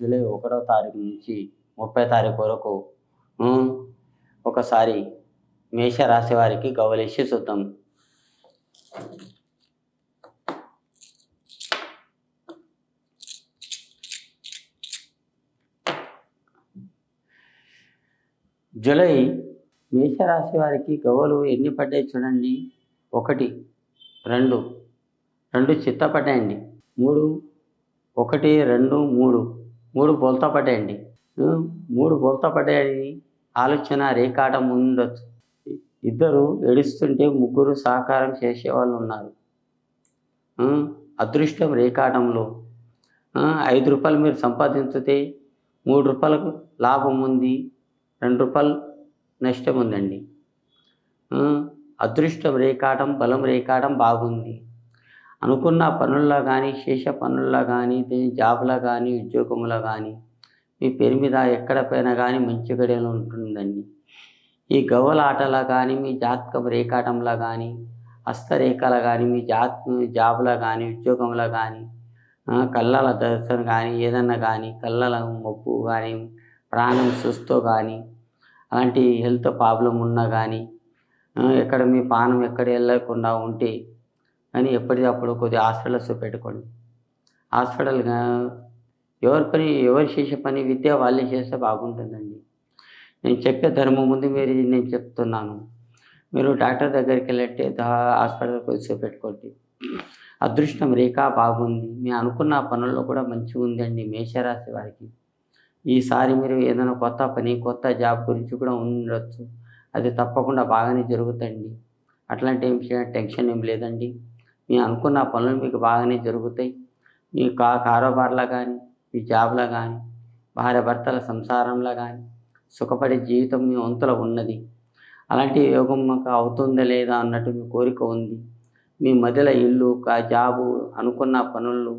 July ఒకటో తారీఖు నుంచి ముప్పై తారీఖు వరకు ఒకసారి మేషరాశి వారికి గౌలేసి చూద్దాం. జూలై మేషరాశి వారికి గవ్వలు ఎన్ని పడ్డాయి చూడండి. ఒకటి రెండు రెండు చిత్త పడ్డాయండి మూడు ఒకటి రెండు మూడు. మూడు బొలత పడేయండి. మూడు బోల్తా పడేయని ఆలోచన రేకాటం ఉండొచ్చు ఇద్దరు ఏడుస్తుంటే ముగ్గురు సహకారం చేసేవాళ్ళు ఉన్నారు. అదృష్టం రేకాటంలో ఐదు రూపాయలు మీరు సంపాదించితే మూడు రూపాయలకు లాభం ఉంది రెండు రూపాయలు నష్టం ఉందండి. అదృష్టం రేకాటం బలం రేకాటం బాగుంది. అనుకున్న పనుల్లో కానీ శేష పనుల్లో కానీ జాబ్లో కానీ ఉద్యోగంలో కానీ మీ పేరు మీద ఎక్కడ కానీ మంచి గడియలు ఉంటుందండి. ఈ గవ్వల ఆటలో కానీ మీ జాతకం రేఖాటంలో కానీ హస్తరేఖలో కానీ మీ జాత్ జాబ్లో కానీ ఉద్యోగంలో కానీ కళ్ళల దర్శనం కానీ ఏదన్నా కానీ కళ్ళల మబ్బు కానీ ప్రాణం సుస్తో కానీ అలాంటి హెల్త్ ప్రాబ్లం ఉన్నా కానీ ఎక్కడ మీ పానం ఎక్కడ వెళ్ళకుండా ఉంటే అని ఎప్పటికప్పుడు కొద్దిగా హాస్పిటల్స్ పెట్టుకోండి. హాస్పిటల్గా ఎవరి పని ఎవరు చేసే పని విద్య వాళ్ళే చేస్తే బాగుంటుందండి. నేను చెప్పే ధర్మం ముందు మీరు నేను చెప్తున్నాను. మీరు డాక్టర్ దగ్గరికి వెళ్ళట్టే హాస్పిటల్ కొద్దిసేపు పెట్టుకోండి. అదృష్టం రేఖ బాగుంది. మీ అనుకున్న పనుల్లో కూడా మంచిగా ఉందండి మేషరాశి వారికి. ఈసారి మీరు ఏదైనా కొత్త పని కొత్త జాబ్ గురించి కూడా ఉండొచ్చు. అది తప్పకుండా బాగానే జరుగుతుంది అట్లాంటి ఏం టెన్షన్ ఏం లేదండి. మీ అనుకున్న పనులు మీకు బాగానే జరుగుతాయి. మీ కా కారోబార్లో కానీ మీ జాబ్లో కానీ భార్య భర్తల సంసారంలో కానీ సుఖపడే జీవితం మీ వంతులో ఉన్నది. అలాంటి యోగం మాకు అవుతుందా లేదా అన్నట్టు మీ కోరిక ఉంది. మీ మధ్యలో ఇల్లు కా జాబు అనుకున్న పనులు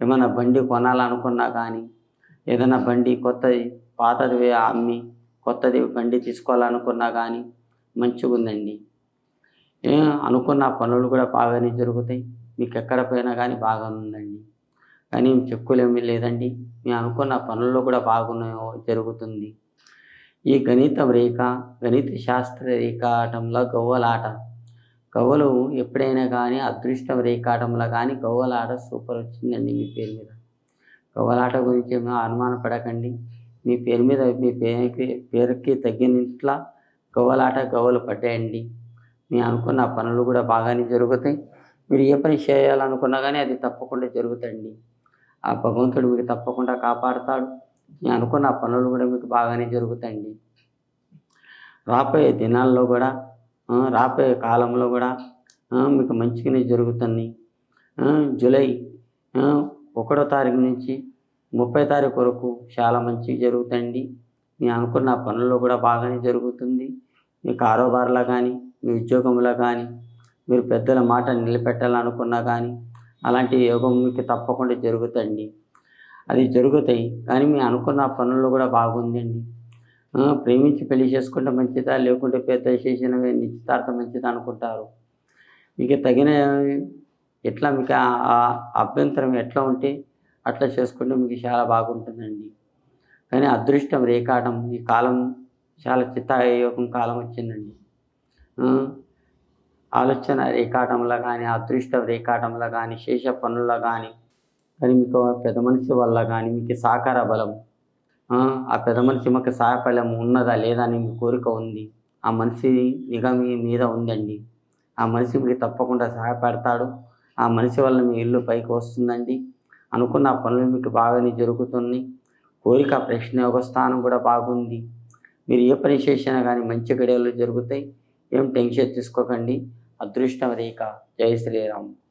ఏమైనా బండి కొనాలనుకున్నా కానీ ఏదైనా బండి కొత్తది పాతది అమ్మి కొత్తది బండి తీసుకోవాలనుకున్నా కానీ మంచిగా ఉందండి అనుకున్న పనులు కూడా బాగానే జరుగుతాయి. మీకు ఎక్కడ పోయినా కానీ బాగానే ఉందండి. కానీ చెక్కులేమీ లేదండి. మీ అనుకున్న పనుల్లో కూడా బాగున్నా జరుగుతుంది. ఈ గణితం రేఖ గణిత శాస్త్ర రేఖాటంలో గవ్వలాట. గవ్వలు ఎప్పుడైనా కానీ అదృష్టం రేఖాటంలో కానీ గవ్వలాట సూపర్ వచ్చిందండి మీ పేరు మీద. గవ్వలాట గురించి ఏమీ అనుమాన పడకండి మీ పేరు మీద మీ పేరుకి పేరుకి తగ్గినట్ల గవ్వలాట గవ్వలు పడ్డాయండి. మీ అనుకున్న పనులు కూడా బాగానే జరుగుతాయి. మీరు ఏ పని చేయాలనుకున్నా కానీ అది తప్పకుండా జరుగుతాయండి. ఆ భగవంతుడు మీకు తప్పకుండా కాపాడుతాడు. మీ అనుకున్న పనులు కూడా మీకు బాగానే జరుగుతాయండి. రాబోయే దినాల్లో కూడా రాబోయే కాలంలో కూడా మీకు మంచిగానే జరుగుతుంది. జూలై ఒకటో తారీఖు నుంచి ముప్పై తారీఖు వరకు చాలా మంచిగా జరుగుతాయండి. మీ అనుకున్న పనుల్లో కూడా బాగానే జరుగుతుంది. మీ కారోబార్లో కానీ మీ ఉద్యోగంలో కానీ మీరు పెద్దల మాట నిలబెట్టాలనుకున్నా కానీ అలాంటి యోగం మీకు తప్పకుండా జరుగుతాయండి అది జరుగుతాయి కానీ మీ అనుకున్న పనుల్లో కూడా బాగుందండి. ప్రేమించి పెళ్ళి చేసుకుంటే మంచిదా లేకుంటే పెద్ద చేసిన నిశ్చితార్థం మంచిదా అనుకుంటారు. మీకు తగిన ఎట్లా మీకు ఆ- అభ్యంతరం ఎట్లా ఉంటే అట్లా చేసుకుంటే మీకు చాలా బాగుంటుందండి. కానీ అదృష్టం రేకాటం ఈ కాలం చాలా చిత్తాయోగం కాలం వచ్చిందండి. ఆలోచన రేకాటంలో కానీ అదృష్ట రేకాటంలో కానీ శేష పనుల్లో కానీ కానీ మీకు పెద్ద మనిషి వల్ల కానీ మీకు సహకార బలం. ఆ, పెద్ద మనిషి మాకు సహాయపడము ఉన్నదా లేదా అని మీ కోరిక ఉంది. ఆ మనిషి నిఘా మీ మీద ఉందండి. ఆ మనిషి మీకు తప్పకుండా సహాయపడతాడు. ఆ మనిషి వల్ల మీ ఇల్లు పైకి వస్తుందండి. అనుకున్న పనులు మీకు బాగానే జరుగుతుంది కోరిక ప్రశ్న యోగ స్థానం కూడా బాగుంది. మీరు ఏ పని చేసినా కానీ మంచి గడియలు జరుగుతాయి. ఏం టెన్షన్ తీసుకోకండి. అదృష్టం రేఖ జై శ్రీరామ్.